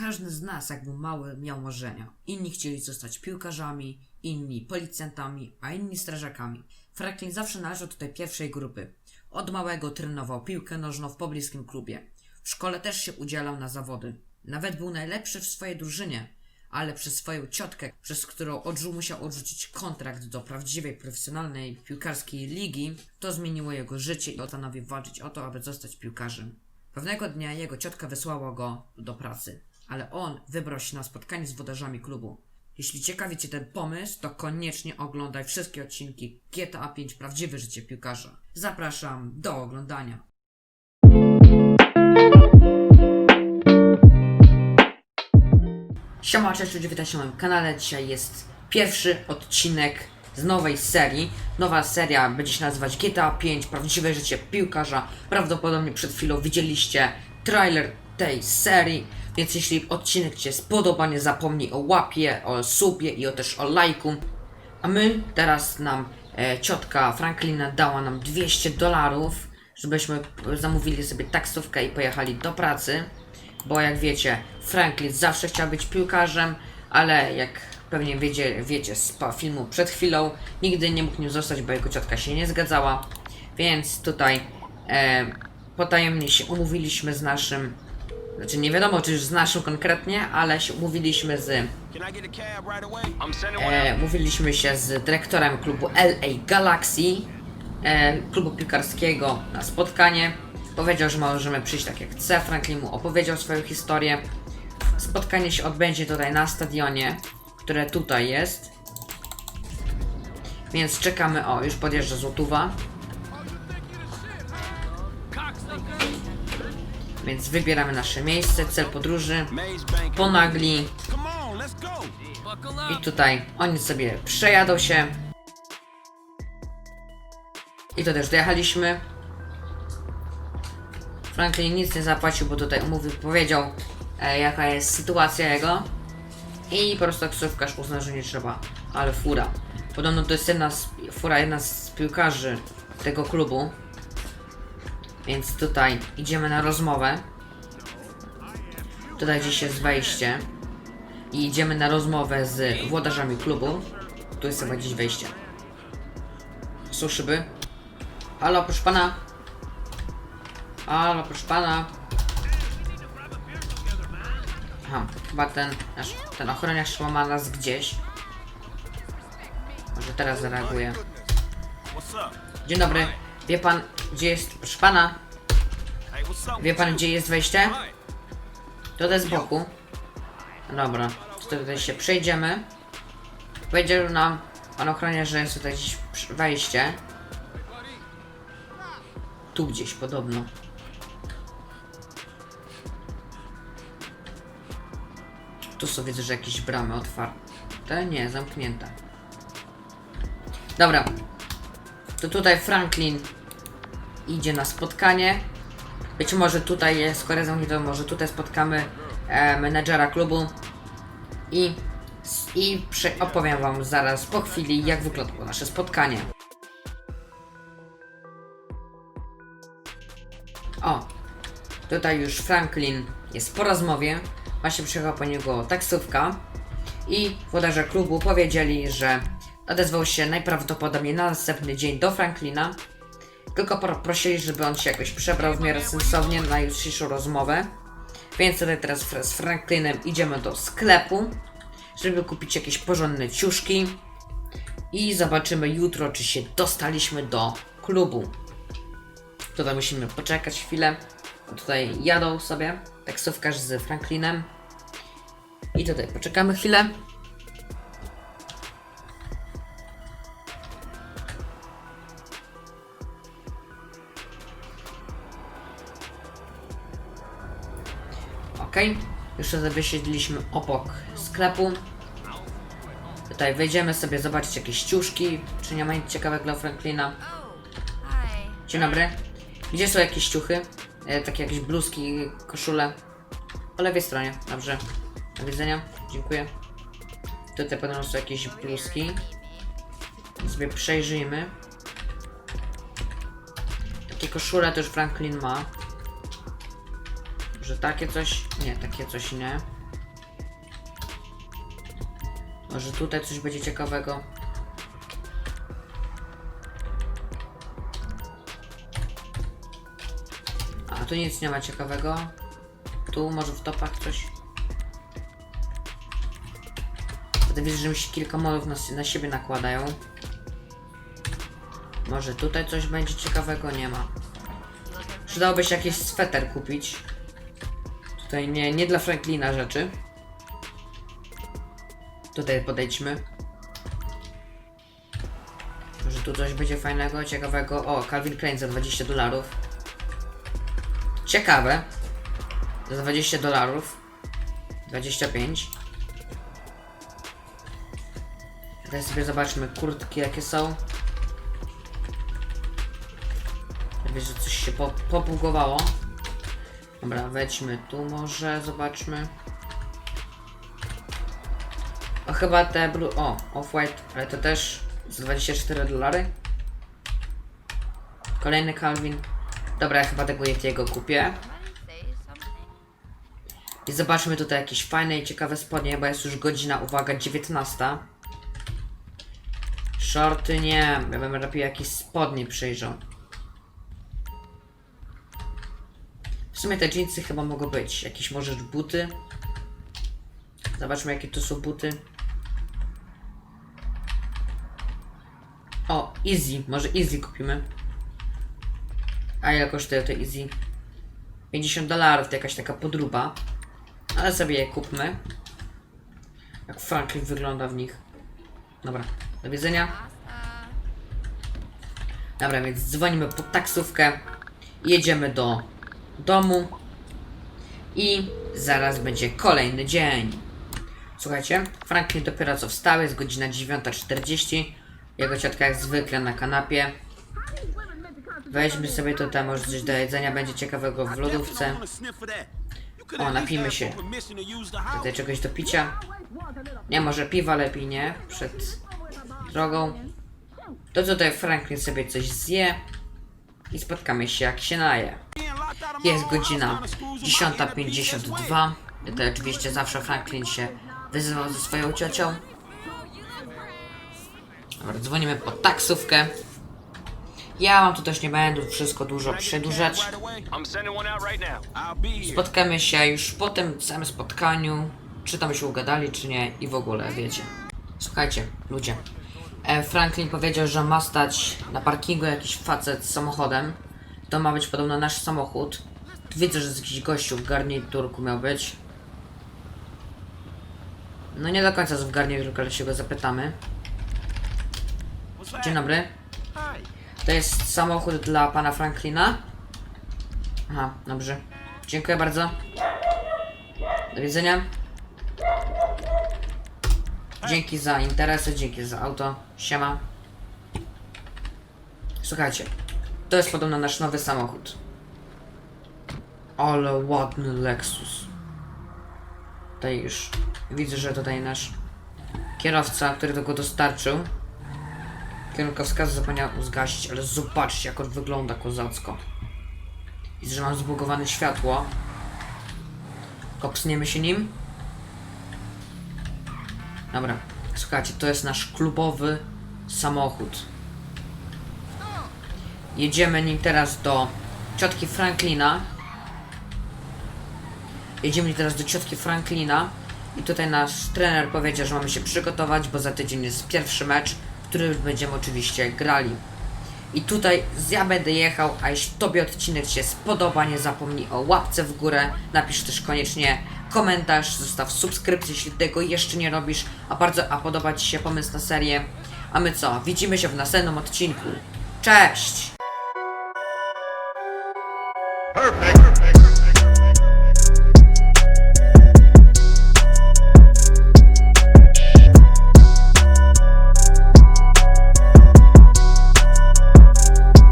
Każdy z nas, jak był mały, miał marzenia. Inni chcieli zostać piłkarzami, inni policjantami, a inni strażakami. Franklin zawsze należał do tej pierwszej grupy. Od małego trenował piłkę nożną w pobliskim klubie. W szkole też się udzielał na zawody. Nawet był najlepszy w swojej drużynie, ale przez swoją ciotkę, przez którą odrzu musiał odrzucić kontrakt do prawdziwej profesjonalnej piłkarskiej ligi, to zmieniło jego życie i postanowił walczyć o to, aby zostać piłkarzem. Pewnego dnia jego ciotka wysłała go do pracy, ale on wybrał się na spotkanie z wodarzami klubu. Jeśli ciekawi Cię ten pomysł, to koniecznie oglądaj wszystkie odcinki GTA 5 Prawdziwe życie piłkarza. Zapraszam do oglądania. Siema, cześć ludzie, witajcie na moim kanale. Dzisiaj jest pierwszy odcinek z nowej serii. Nowa seria będzie się nazywać GTA 5 Prawdziwe życie piłkarza. Prawdopodobnie przed chwilą widzieliście trailer tej serii, więc jeśli odcinek Ci się spodoba, nie zapomnij o łapie, o subie i o też o lajku. A my teraz nam e, ciotka Franklina dała nam 200 dolarów, żebyśmy zamówili sobie taksówkę i pojechali do pracy. Bo jak wiecie, Franklin zawsze chciał być piłkarzem, ale jak pewnie wiecie, wiecie z filmu przed chwilą, nigdy nie mógł nim zostać, bo jego ciotka się nie zgadzała. Więc tutaj e, potajemnie się umówiliśmy z naszym, znaczy nie wiadomo czy już z naszym konkretnie, ale się umówiliśmy z E, mówiliśmy się z dyrektorem klubu LA Galaxy, e, klubu piłkarskiego na spotkanie. Powiedział, że możemy przyjść tak jak chce. Franklin mu opowiedział swoją historię. Spotkanie się odbędzie tutaj na stadionie, które tutaj jest. Więc czekamy. O, już podjeżdża Złotuwa. Więc wybieramy nasze miejsce, cel podróży. Ponagli. I tutaj oni sobie przejadą się. I to też dojechaliśmy. Franklin nic nie zapłacił, bo tutaj umówił, powiedział e, jaka jest sytuacja jego. I po prostu taksówkarz uznał, że nie trzeba. Ale fura. Podobno to jest jedna z, fura jedna z piłkarzy tego klubu. Więc tutaj idziemy na rozmowę. Tutaj gdzieś jest wejście i idziemy na rozmowę z włodarzami klubu. Tu jest chyba gdzieś wejście. Są szyby. Halo, proszę pana. Halo, proszę pana. Aha, chyba ten, nasz, ten ochroniarz ma nas gdzieś. Może teraz zareaguje. Dzień dobry. Wie pan, gdzie jest, proszę pana, wie pan, gdzie jest wejście? Jest z boku. Dobra, to tutaj się przejdziemy. Powiedział nam pan ochroniarz, że jest tutaj gdzieś wejście. Tu gdzieś podobno. Tu są widzę, że jakieś bramy otwarte. Nie, zamknięte. Dobra. To tutaj Franklin idzie na spotkanie. Być może tutaj skoro zamknięto, może tutaj spotkamy e, menedżera klubu i, i opowiem wam zaraz po chwili, jak wyglądało nasze spotkanie. O, tutaj już Franklin jest po rozmowie, właśnie przyjechała po niego taksówka i włodarze klubu powiedzieli, że odezwał się najprawdopodobniej na następny dzień do Franklina tylko pro- prosili, żeby on się jakoś przebrał w miarę sensownie na jutrzejszą rozmowę. Więc tutaj teraz z Franklinem idziemy do sklepu, żeby kupić jakieś porządne ciuszki. I zobaczymy jutro, czy się dostaliśmy do klubu. Tutaj musimy poczekać chwilę. Tutaj jadą sobie taksówkarz z Franklinem. I tutaj poczekamy chwilę. Sobie wysiedliśmy obok sklepu. Tutaj wejdziemy sobie zobaczyć jakieś ciuszki, czy nie ma nic ciekawego dla Franklina. Dzień dobry. Gdzie są jakieś ciuchy? E, takie jakieś bluzki, koszule? Po lewej stronie, dobrze. Do widzenia, dziękuję. Tutaj podobno są jakieś bluzki. Sobie przejrzyjmy. Takie koszule też Franklin ma. Że takie coś? Nie, takie coś nie. Może tutaj coś będzie ciekawego. A tu nic nie ma ciekawego. Tu może w topach coś. Wtedy widzę, że mi się kilka modów na, na siebie nakładają. Może tutaj coś będzie ciekawego? Nie ma. Przydałoby się jakiś sweter kupić. Tutaj nie, nie dla Franklina rzeczy. Tutaj podejdźmy. Może tu coś będzie fajnego, ciekawego. O, Calvin Klein za 20 dolarów. Ciekawe. Za 20 dolarów. 25. Teraz sobie zobaczmy kurtki jakie są. Wiesz, że coś się po, popugowało. Dobra, wejdźmy tu może, zobaczmy. O, chyba te blue... O, off-white, ale to też za 24 dolary. Kolejny Calvin. Dobra, ja chyba tego Yetiego kupię. I zobaczmy tutaj jakieś fajne i ciekawe spodnie, bo jest już godzina, uwaga, 19. Shorty nie, ja bym lepiej jakieś spodnie przyjrzał. W sumie te jeansy chyba mogą być. Jakieś może buty. Zobaczmy jakie to są buty. O, Easy. Może Easy kupimy. A ile kosztuje to Easy? 50 dolarów to jakaś taka podruba. Ale sobie je kupmy. Jak Franklin wygląda w nich. Dobra, do widzenia. Dobra, więc dzwonimy po taksówkę. Jedziemy do domu. I zaraz będzie kolejny dzień. Słuchajcie, Franklin dopiero co wstał, jest godzina 9.40. Jego ciotka jak zwykle na kanapie. Weźmy sobie tutaj może coś do jedzenia, będzie ciekawego w lodówce. O, napijmy się. Tutaj czegoś do picia. Nie, może piwa lepiej nie, przed drogą. To tutaj Franklin sobie coś zje. I spotkamy się jak się naje. Jest godzina 10.52. Tutaj oczywiście zawsze Franklin się wyzywał ze swoją ciocią. Dobra, dzwonimy po taksówkę. Ja wam tu też nie będę wszystko dużo przedłużać. Spotkamy się już po tym samym spotkaniu. Czy tam się ugadali, czy nie i w ogóle, wiecie. Słuchajcie, ludzie. E, Franklin powiedział, że ma stać na parkingu jakiś facet z samochodem. To ma być podobno nasz samochód. Widzę, że jest jakiś gościu w garniturku miał być. No nie do końca jest w garniturku, ale się go zapytamy. Dzień dobry. To jest samochód dla pana Franklina. Aha, dobrze. Dziękuję bardzo. Do widzenia. Dzięki za interesy, dzięki za auto. Siema. Słuchajcie, to jest podobno nasz nowy samochód. Ale ładny Lexus. Tutaj już widzę, że tutaj nasz kierowca, który tego dostarczył, Kierunkowskaz zapomniał zgasić, ale zobaczcie jak on wygląda kozacko. Widzę, że mam zbugowane światło. Kopsniemy się nim. Dobra, słuchajcie, to jest nasz klubowy samochód. Jedziemy nim teraz do ciotki Franklina. Jedziemy nim teraz do ciotki Franklina. I tutaj nasz trener powiedział, że mamy się przygotować, bo za tydzień jest pierwszy mecz, który będziemy oczywiście grali. I tutaj ja będę jechał, a jeśli Tobie odcinek się spodoba, nie zapomnij o łapce w górę, napisz też koniecznie komentarz, zostaw subskrypcję, jeśli tego jeszcze nie robisz, a bardzo, a podoba Ci się pomysł na serię. A my co, widzimy się w następnym odcinku. Cześć! Perfect.